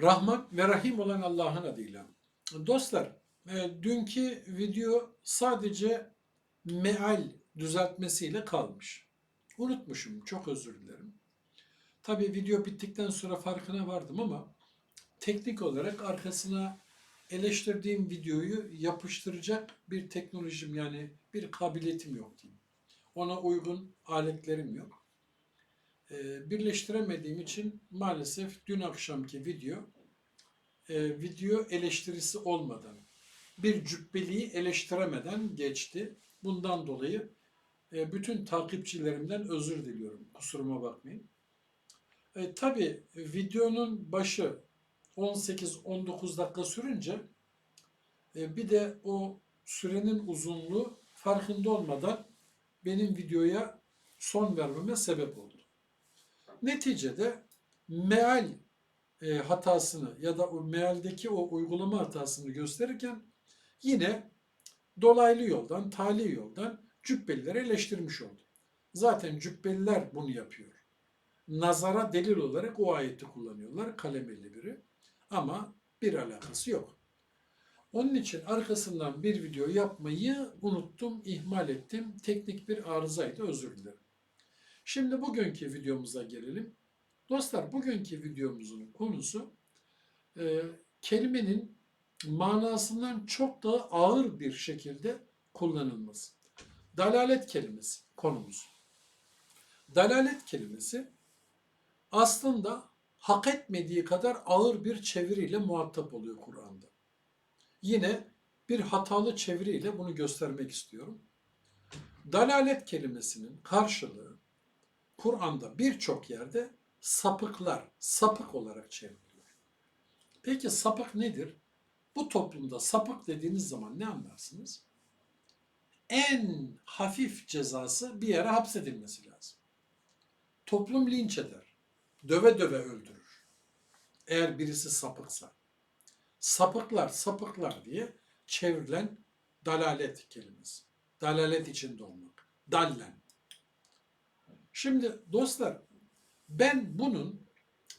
Rahman ve Rahim olan Allah'ın adıyla. Dostlar, e, dünkü video sadece meal düzeltmesiyle kalmış. Unutmuşum, çok özür dilerim. Tabii video bittikten sonra farkına vardım ama teknik olarak arkasına eleştirdiğim videoyu yapıştıracak bir teknolojim yani bir kabiliyetim yok diyeyim. Ona uygun aletlerim yok. Ee, birleştiremediğim için maalesef dün akşamki video e, video eleştirisi olmadan bir cübbeliği eleştiremeden geçti. Bundan dolayı e, bütün takipçilerimden özür diliyorum. Kusuruma bakmayın. E, tabii videonun başı 18-19 dakika sürünce e, bir de o sürenin uzunluğu farkında olmadan benim videoya son vermeme sebep oldu. Neticede meal e, hatasını ya da o mealdeki o uygulama hatasını gösterirken yine dolaylı yoldan, tali yoldan cübbelileri eleştirmiş oldu. Zaten cübbeliler bunu yapıyor. Nazara delil olarak o ayeti kullanıyorlar kalem 51'i ama bir alakası yok. Onun için arkasından bir video yapmayı unuttum, ihmal ettim. Teknik bir arızaydı, özür dilerim. Şimdi bugünkü videomuza gelelim. Dostlar bugünkü videomuzun konusu e, kelimenin manasından çok daha ağır bir şekilde kullanılması. Dalalet kelimesi konumuz. Dalalet kelimesi aslında hak etmediği kadar ağır bir çeviriyle muhatap oluyor Kur'an'da. Yine bir hatalı çeviriyle bunu göstermek istiyorum. Dalalet kelimesinin karşılığı Kur'an'da birçok yerde sapıklar, sapık olarak çevriliyor. Peki sapık nedir? Bu toplumda sapık dediğiniz zaman ne anlarsınız? En hafif cezası bir yere hapsedilmesi lazım. Toplum linç eder. Döve döve öldürür. Eğer birisi sapıksa. Sapıklar, sapıklar diye çevrilen dalalet kelimesi. Dalalet içinde olmak. Dallen. Şimdi dostlar ben bunun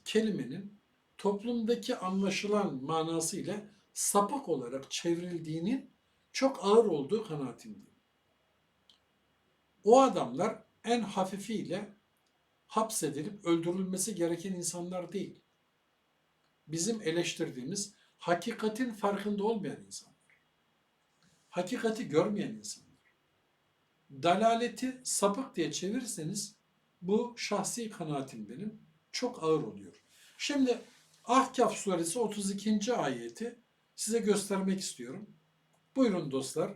kelimenin toplumdaki anlaşılan manası ile sapık olarak çevrildiğinin çok ağır olduğu kanaatindeyim. O adamlar en hafifiyle hapsedilip öldürülmesi gereken insanlar değil. Bizim eleştirdiğimiz hakikatin farkında olmayan insanlar. Hakikati görmeyen insanlar. Dalaleti sapık diye çevirirseniz bu şahsi kanaatim benim. Çok ağır oluyor. Şimdi Ahkaf suresi 32. ayeti size göstermek istiyorum. Buyurun dostlar.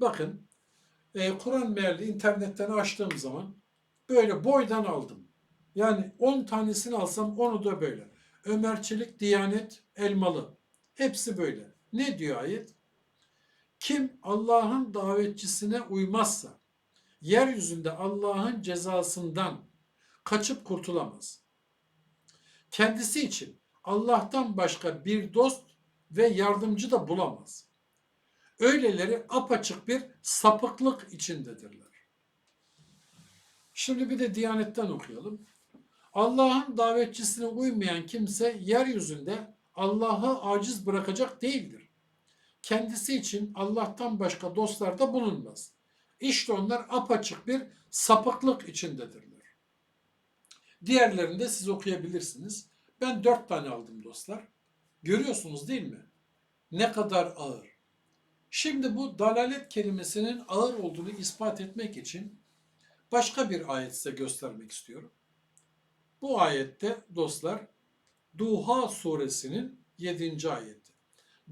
Bakın e, Kur'an meali internetten açtığım zaman böyle boydan aldım. Yani 10 tanesini alsam onu da böyle. Ömer Çelik, Diyanet, Elmalı. Hepsi böyle. Ne diyor ayet? Kim Allah'ın davetçisine uymazsa yeryüzünde Allah'ın cezasından kaçıp kurtulamaz. Kendisi için Allah'tan başka bir dost ve yardımcı da bulamaz. Öyleleri apaçık bir sapıklık içindedirler. Şimdi bir de Diyanet'ten okuyalım. Allah'ın davetçisine uymayan kimse yeryüzünde Allah'ı aciz bırakacak değildir. Kendisi için Allah'tan başka dostlar da bulunmaz. İşte onlar apaçık bir sapıklık içindedirler. Diğerlerini de siz okuyabilirsiniz. Ben dört tane aldım dostlar. Görüyorsunuz değil mi? Ne kadar ağır. Şimdi bu dalalet kelimesinin ağır olduğunu ispat etmek için başka bir ayet size göstermek istiyorum. Bu ayette dostlar Duha suresinin 7. ayeti.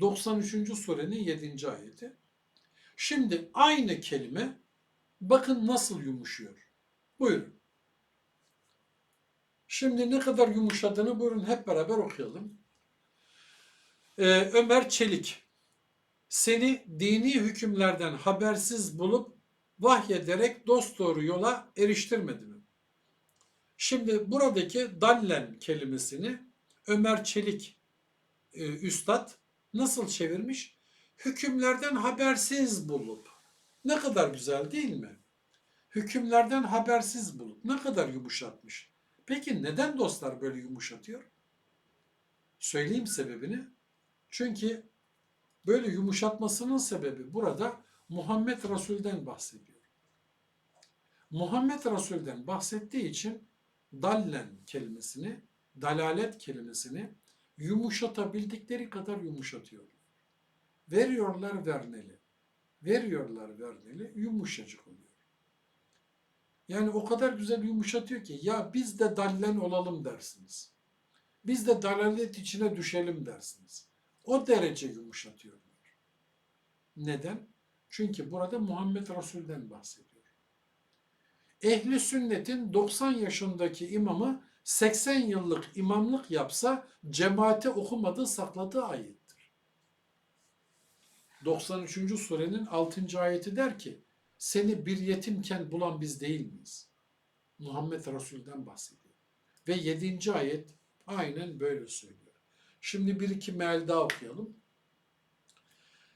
93. surenin 7. ayeti. Şimdi aynı kelime bakın nasıl yumuşuyor. Buyurun. Şimdi ne kadar yumuşadığını buyurun hep beraber okuyalım. Ee, Ömer Çelik, seni dini hükümlerden habersiz bulup vahyederek dosdoğru yola eriştirmedi mi? Şimdi buradaki dallen kelimesini Ömer Çelik e, üstad nasıl çevirmiş? Hükümlerden habersiz bulup. Ne kadar güzel değil mi? Hükümlerden habersiz bulup. Ne kadar yumuşatmış. Peki neden dostlar böyle yumuşatıyor? Söyleyeyim sebebini. Çünkü böyle yumuşatmasının sebebi burada Muhammed Resul'den bahsediyor. Muhammed Resul'den bahsettiği için dallen kelimesini, dalalet kelimesini yumuşatabildikleri kadar yumuşatıyorlar. Veriyorlar verneli. Veriyorlar verneli yumuşacık oluyor. Yani o kadar güzel yumuşatıyor ki ya biz de dallen olalım dersiniz. Biz de dalalet içine düşelim dersiniz. O derece yumuşatıyorlar. Neden? Çünkü burada Muhammed Resul'den bahsediyor. Ehli sünnetin 90 yaşındaki imamı 80 yıllık imamlık yapsa cemaate okumadığı sakladığı ayettir. 93. surenin 6. ayeti der ki seni bir yetimken bulan biz değil miyiz? Muhammed Resul'den bahsediyor. Ve 7. ayet aynen böyle söylüyor. Şimdi bir iki meal daha okuyalım.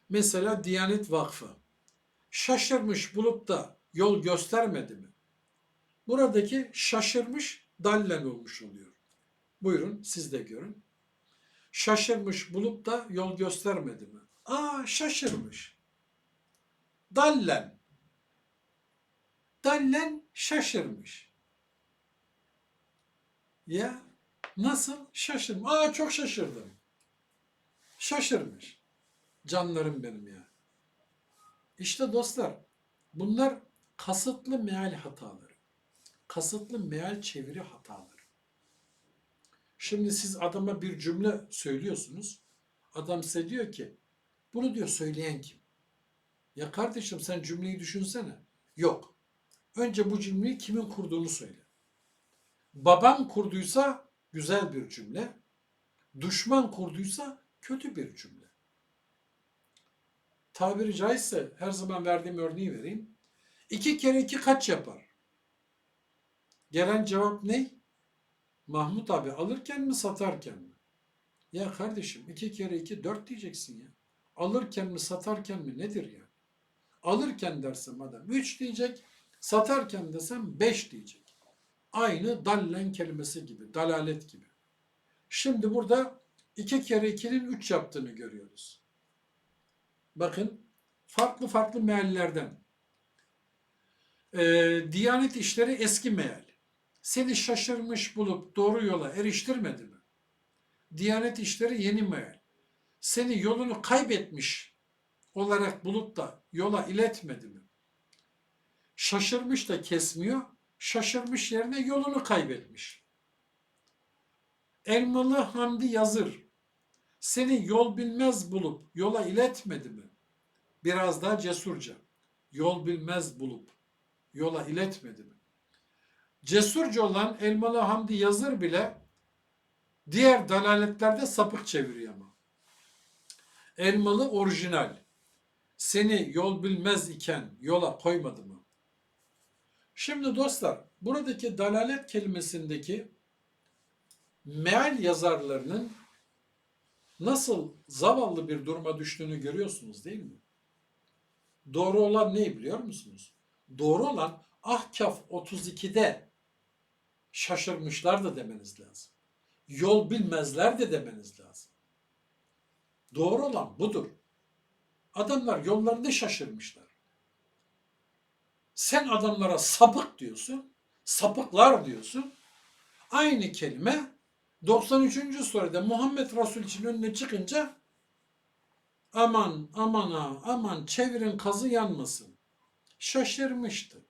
Mesela Diyanet Vakfı şaşırmış bulup da yol göstermedi mi? Buradaki şaşırmış dallen olmuş oluyor. Buyurun siz de görün. Şaşırmış bulup da yol göstermedi mi? Aa şaşırmış. Dallen. Dallen şaşırmış. Ya nasıl şaşırmış? Aa çok şaşırdım. Şaşırmış. Canlarım benim ya. İşte dostlar bunlar kasıtlı meal hataları. Kasıtlı meal çeviri hataları. Şimdi siz adama bir cümle söylüyorsunuz. Adam size diyor ki bunu diyor söyleyen kim? Ya kardeşim sen cümleyi düşünsene. Yok. Önce bu cümleyi kimin kurduğunu söyle. Babam kurduysa güzel bir cümle. Düşman kurduysa kötü bir cümle. Tabiri caizse her zaman verdiğim örneği vereyim. İki kere iki kaç yapar? Gelen cevap ne? Mahmut abi alırken mi satarken mi? Ya kardeşim iki kere iki dört diyeceksin ya. Alırken mi satarken mi nedir ya? Alırken dersem adam üç diyecek, satarken desem beş diyecek. Aynı dallen kelimesi gibi, dalalet gibi. Şimdi burada iki kere ikinin üç yaptığını görüyoruz. Bakın farklı farklı meallerden. Ee, Diyanet işleri eski meal. Seni şaşırmış bulup doğru yola eriştirmedi mi? Diyanet işleri yeni meal. Seni yolunu kaybetmiş olarak bulup da yola iletmedi mi? Şaşırmış da kesmiyor, şaşırmış yerine yolunu kaybetmiş. Elmalı Hamdi Yazır seni yol bilmez bulup yola iletmedi mi? Biraz daha cesurca. Yol bilmez bulup yola iletmedi mi? Cesurca olan Elmalı Hamdi Yazır bile diğer dalaletlerde sapık çeviriyor ama. Elmalı orijinal. Seni yol bilmez iken yola koymadı mı? Şimdi dostlar buradaki dalalet kelimesindeki meal yazarlarının nasıl zavallı bir duruma düştüğünü görüyorsunuz değil mi? Doğru olan ne biliyor musunuz? Doğru olan Ahkaf 32'de şaşırmışlar da demeniz lazım. Yol bilmezler de demeniz lazım. Doğru olan budur. Adamlar yollarında şaşırmışlar. Sen adamlara sapık diyorsun, sapıklar diyorsun. Aynı kelime 93. surede Muhammed Resul için önüne çıkınca aman aman ha aman çevirin kazı yanmasın. Şaşırmıştı.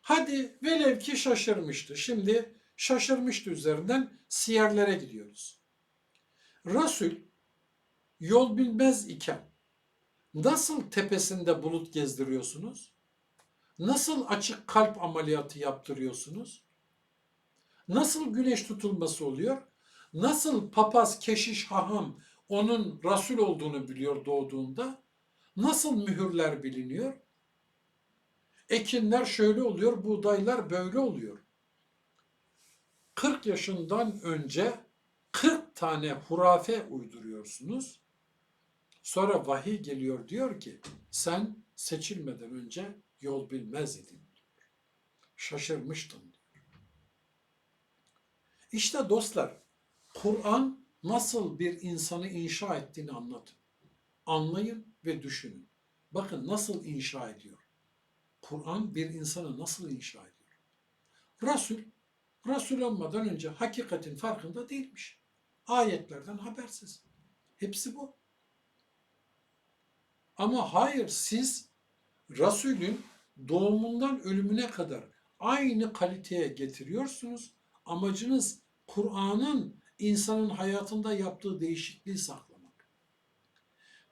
Hadi velev ki şaşırmıştı. Şimdi şaşırmıştı üzerinden siyerlere gidiyoruz. Resul yol bilmez iken nasıl tepesinde bulut gezdiriyorsunuz? Nasıl açık kalp ameliyatı yaptırıyorsunuz? Nasıl güneş tutulması oluyor? Nasıl papaz, keşiş, haham onun Resul olduğunu biliyor doğduğunda? Nasıl mühürler biliniyor? Ekinler şöyle oluyor, buğdaylar böyle oluyor. 40 yaşından önce 40 tane hurafe uyduruyorsunuz. Sonra vahiy geliyor diyor ki sen seçilmeden önce yol bilmez idin diyor. İşte dostlar Kur'an nasıl bir insanı inşa ettiğini anlatın. Anlayın ve düşünün. Bakın nasıl inşa ediyor. Kur'an bir insanı nasıl inşa ediyor? Resul, Resul olmadan önce hakikatin farkında değilmiş. Ayetlerden habersiz. Hepsi bu. Ama hayır siz Resulün doğumundan ölümüne kadar aynı kaliteye getiriyorsunuz. Amacınız Kur'an'ın insanın hayatında yaptığı değişikliği saklamak.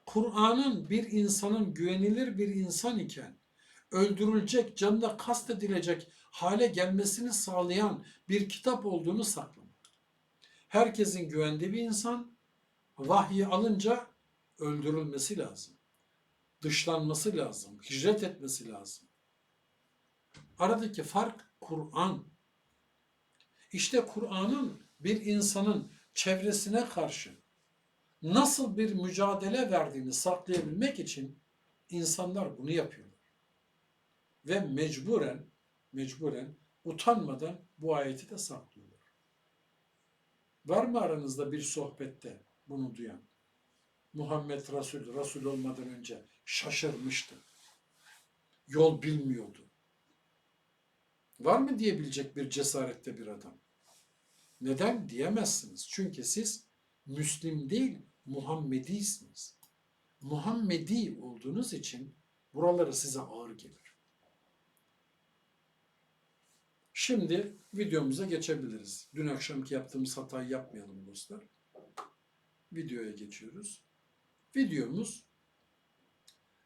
Kur'an'ın bir insanın güvenilir bir insan iken öldürülecek, canına kastedilecek hale gelmesini sağlayan bir kitap olduğunu saklamak. Herkesin güvendiği bir insan vahyi alınca öldürülmesi lazım. Dışlanması lazım, hicret etmesi lazım. Aradaki fark Kur'an. İşte Kur'an'ın bir insanın çevresine karşı nasıl bir mücadele verdiğini saklayabilmek için insanlar bunu yapıyorlar. Ve mecburen, mecburen utanmadan bu ayeti de saklıyorlar. Var mı aranızda bir sohbette bunu duyan? Muhammed Resul, Resul olmadan önce şaşırmıştı. Yol bilmiyordu. Var mı diyebilecek bir cesarette bir adam? Neden diyemezsiniz? Çünkü siz Müslim değil, Muhammedi'siniz. Muhammedi olduğunuz için buraları size ağır gelir. Şimdi videomuza geçebiliriz. Dün akşamki yaptığımız hatayı yapmayalım dostlar. Videoya geçiyoruz. Videomuz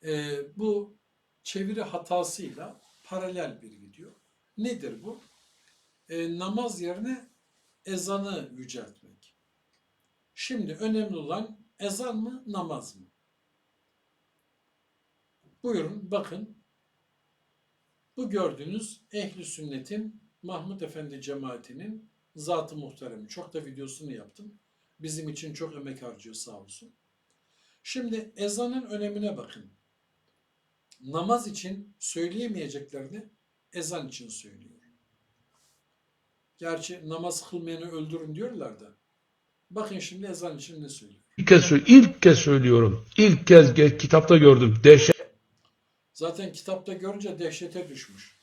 e, bu çeviri hatasıyla paralel bir video. Nedir bu? E, namaz yerine ezanı yüceltmek. Şimdi önemli olan ezan mı, namaz mı? Buyurun bakın. Bu gördüğünüz ehli sünnetin Mahmud Efendi cemaatinin zatı muhteremi. Çok da videosunu yaptım. Bizim için çok emek harcıyor sağ olsun. Şimdi ezanın önemine bakın. Namaz için söyleyemeyeceklerini ezan için söylüyor. Gerçi namaz kılmayanı öldürün diyorlar da. Bakın şimdi ezan için ne söylüyor. İlk kez, ilk kez söylüyorum. İlk kez kitapta gördüm. Dehşet Zaten kitapta görünce dehşete düşmüş.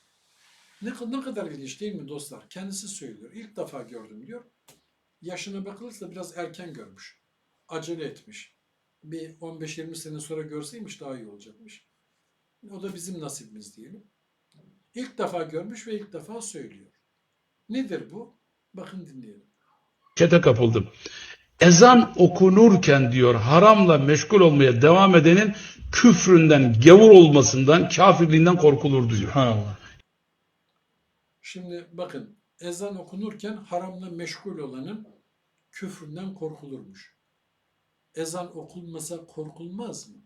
Ne, ne kadar ilginç değil mi dostlar? Kendisi söylüyor. İlk defa gördüm diyor. Yaşına bakılırsa biraz erken görmüş. Acele etmiş. Bir 15-20 sene sonra görseymiş daha iyi olacakmış. O da bizim nasibimiz diyelim. İlk defa görmüş ve ilk defa söylüyor. Nedir bu? Bakın dinleyelim. dehşete kapıldım. Ezan okunurken diyor haramla meşgul olmaya devam edenin küfründen, gavur olmasından, kafirliğinden korkulur diyor. Şimdi bakın ezan okunurken haramla meşgul olanın küfründen korkulurmuş. Ezan okunmasa korkulmaz mı?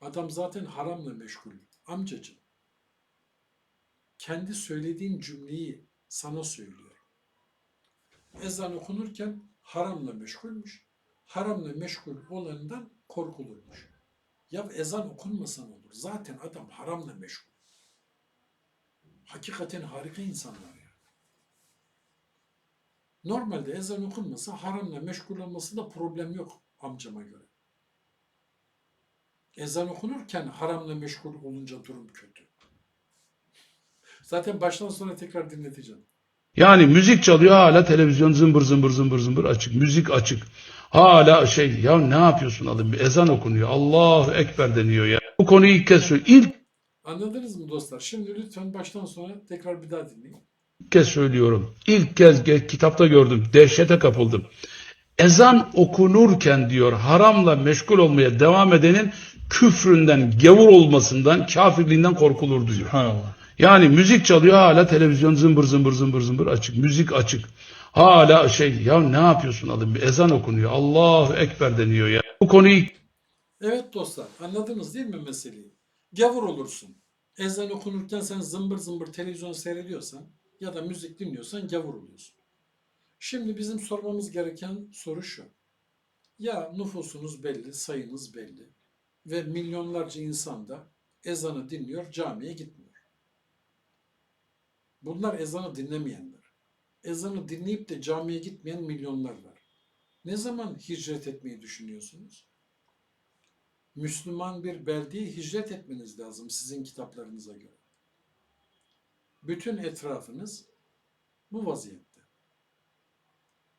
Adam zaten haramla meşgul. Amcacığım. Kendi söylediğin cümleyi sana söylüyor. Ezan okunurken haramla meşgulmüş. Haramla meşgul olanından korkulurmuş. Ya ezan okunmasa ne olur? Zaten adam haramla meşgul. Hakikaten harika insanlar ya. Normalde ezan okunmasa haramla meşgul olmasında problem yok amcama göre. Ezan okunurken haramla meşgul olunca durum kötü. Zaten baştan sona tekrar dinleteceğim. Yani müzik çalıyor hala televizyon zımbır zımbır zımbır zımbır açık. Müzik açık. Hala şey ya ne yapıyorsun adam bir ezan okunuyor. Allahu Ekber deniyor ya. Bu konuyu ilk kez söylüyorum. İlk Anladınız mı dostlar? Şimdi lütfen baştan sona tekrar bir daha dinleyin. kez söylüyorum. İlk kez kitapta gördüm. Dehşete kapıldım. Ezan okunurken diyor haramla meşgul olmaya devam edenin küfründen, gavur olmasından, kafirliğinden korkulur diyor. Yani müzik çalıyor hala televizyon zımbır zımbır zımbır zımbır açık. Müzik açık. Hala şey ya ne yapıyorsun bir ezan okunuyor. Allahu Ekber deniyor ya. Bu konuyu Evet dostlar anladınız değil mi meseleyi? Gavur olursun. Ezan okunurken sen zımbır zımbır televizyon seyrediyorsan ya da müzik dinliyorsan gavur oluyorsun. Şimdi bizim sormamız gereken soru şu. Ya nüfusunuz belli, sayınız belli ve milyonlarca insan da ezanı dinliyor, camiye gitmiyor. Bunlar ezanı dinlemeyenler. ezanı dinleyip de camiye gitmeyen milyonlar var. Ne zaman hicret etmeyi düşünüyorsunuz? Müslüman bir beldeye hicret etmeniz lazım sizin kitaplarınıza göre. Bütün etrafınız bu vaziyette.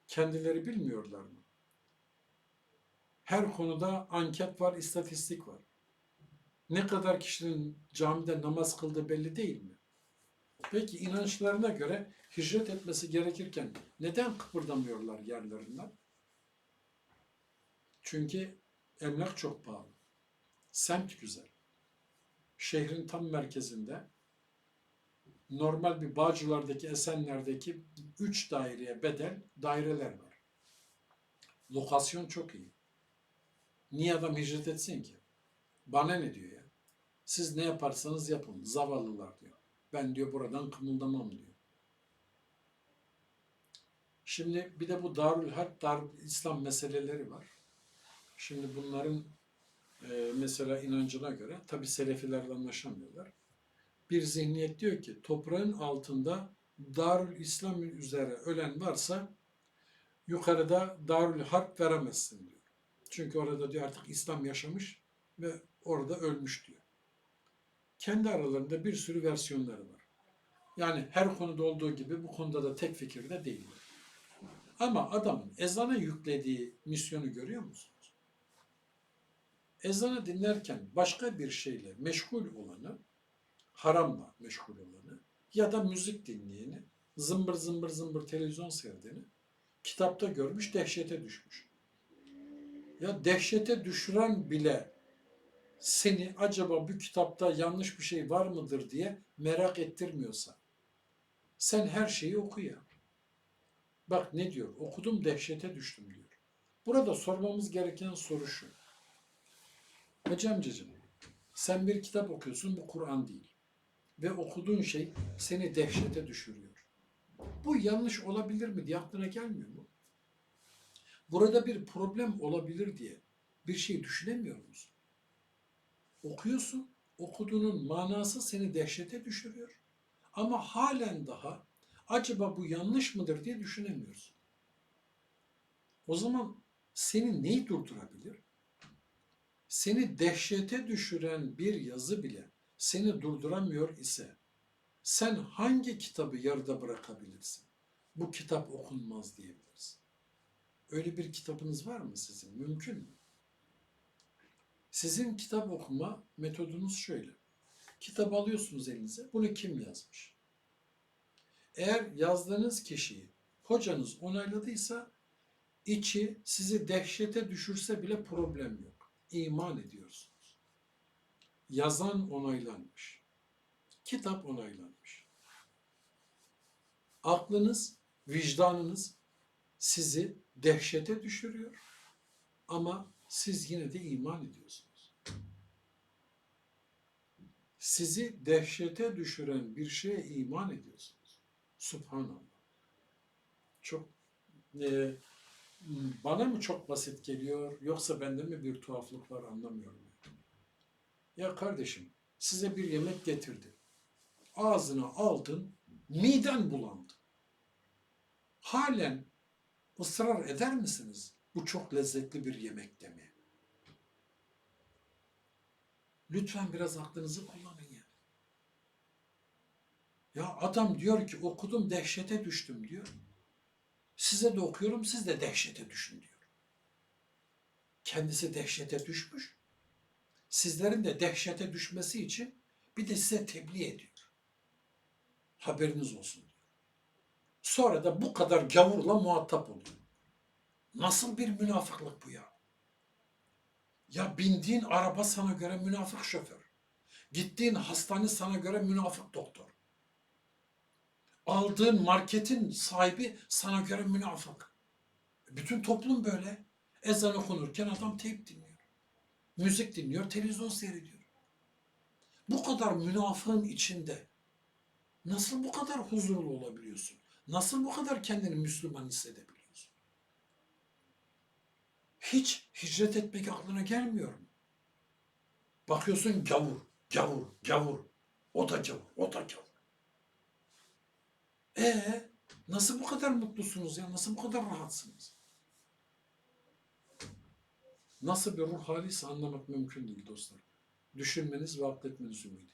Kendileri bilmiyorlar mı? Her konuda anket var, istatistik var. Ne kadar kişinin camide namaz kıldığı belli değil mi? Peki inançlarına göre hicret etmesi gerekirken neden kıpırdamıyorlar yerlerinden? Çünkü emlak çok pahalı. Semt güzel. Şehrin tam merkezinde normal bir Bağcılar'daki, Esenler'deki 3 daireye bedel daireler var. Lokasyon çok iyi. Niye adam hicret etsin ki? Bana ne diyor ya? Siz ne yaparsanız yapın. Zavallılar diyor. Ben diyor buradan kımıldamam diyor. Şimdi bir de bu Darül Harp, Darül İslam meseleleri var. Şimdi bunların e, mesela inancına göre tabi Selefilerle anlaşamıyorlar. Bir zihniyet diyor ki toprağın altında Darül İslam üzere ölen varsa yukarıda Darül Harp veremezsin diyor. Çünkü orada diyor artık İslam yaşamış ve orada ölmüş diyor. Kendi aralarında bir sürü versiyonları var. Yani her konuda olduğu gibi bu konuda da tek fikirde değiller. Ama adamın ezana yüklediği misyonu görüyor musunuz? Ezanı dinlerken başka bir şeyle meşgul olanı, haramla meşgul olanı ya da müzik dinleyeni, zımbır zımbır zımbır televizyon seyredeni kitapta görmüş, dehşete düşmüş. Ya dehşete düşüren bile seni acaba bu kitapta yanlış bir şey var mıdır diye merak ettirmiyorsa sen her şeyi oku ya. Bak ne diyor? Okudum dehşete düştüm diyor. Burada sormamız gereken soru şu. Hocamcığım sen bir kitap okuyorsun bu Kur'an değil. Ve okuduğun şey seni dehşete düşürüyor. Bu yanlış olabilir mi diye aklına gelmiyor mu? Burada bir problem olabilir diye bir şey düşünemiyor musun? Okuyorsun, okuduğunun manası seni dehşete düşürüyor. Ama halen daha acaba bu yanlış mıdır diye düşünemiyorsun. O zaman seni neyi durdurabilir? Seni dehşete düşüren bir yazı bile seni durduramıyor ise sen hangi kitabı yarıda bırakabilirsin? Bu kitap okunmaz diyebilirsin. Öyle bir kitabınız var mı sizin? Mümkün mü? Sizin kitap okuma metodunuz şöyle. Kitap alıyorsunuz elinize. Bunu kim yazmış? Eğer yazdığınız kişiyi hocanız onayladıysa içi sizi dehşete düşürse bile problem yok. İman ediyorsunuz. Yazan onaylanmış. Kitap onaylanmış. Aklınız, vicdanınız sizi dehşete düşürüyor ama siz yine de iman ediyorsunuz. Sizi dehşete düşüren bir şeye iman ediyorsunuz. Subhanallah. Çok e, bana mı çok basit geliyor yoksa bende mi bir tuhaflık var anlamıyorum. Ya kardeşim size bir yemek getirdi. Ağzına aldın, miden bulandı. Halen ısrar eder misiniz bu çok lezzetli bir yemek demeye? Lütfen biraz aklınızı kullanın ya. Ya adam diyor ki okudum dehşete düştüm diyor. Size de okuyorum siz de dehşete düşün diyor. Kendisi dehşete düşmüş. Sizlerin de dehşete düşmesi için bir de size tebliğ ediyor. Haberiniz olsun diyor. Sonra da bu kadar gavurla muhatap oluyor. Nasıl bir münafıklık bu ya? Ya bindiğin araba sana göre münafık şoför. Gittiğin hastane sana göre münafık doktor. Aldığın marketin sahibi sana göre münafık. Bütün toplum böyle. Ezan okunurken adam teyp dinliyor. Müzik dinliyor, televizyon seyrediyor. Bu kadar münafığın içinde nasıl bu kadar huzurlu olabiliyorsun? Nasıl bu kadar kendini Müslüman hissedebiliyorsun? Hiç hicret etmek aklına gelmiyor mu? Bakıyorsun gavur, gavur, gavur. O da gavur, o da gavur. E Nasıl bu kadar mutlusunuz ya? Nasıl bu kadar rahatsınız? Nasıl bir ruh haliyse anlamak mümkün değil dostlar. Düşünmeniz ve akletmeniz ümit.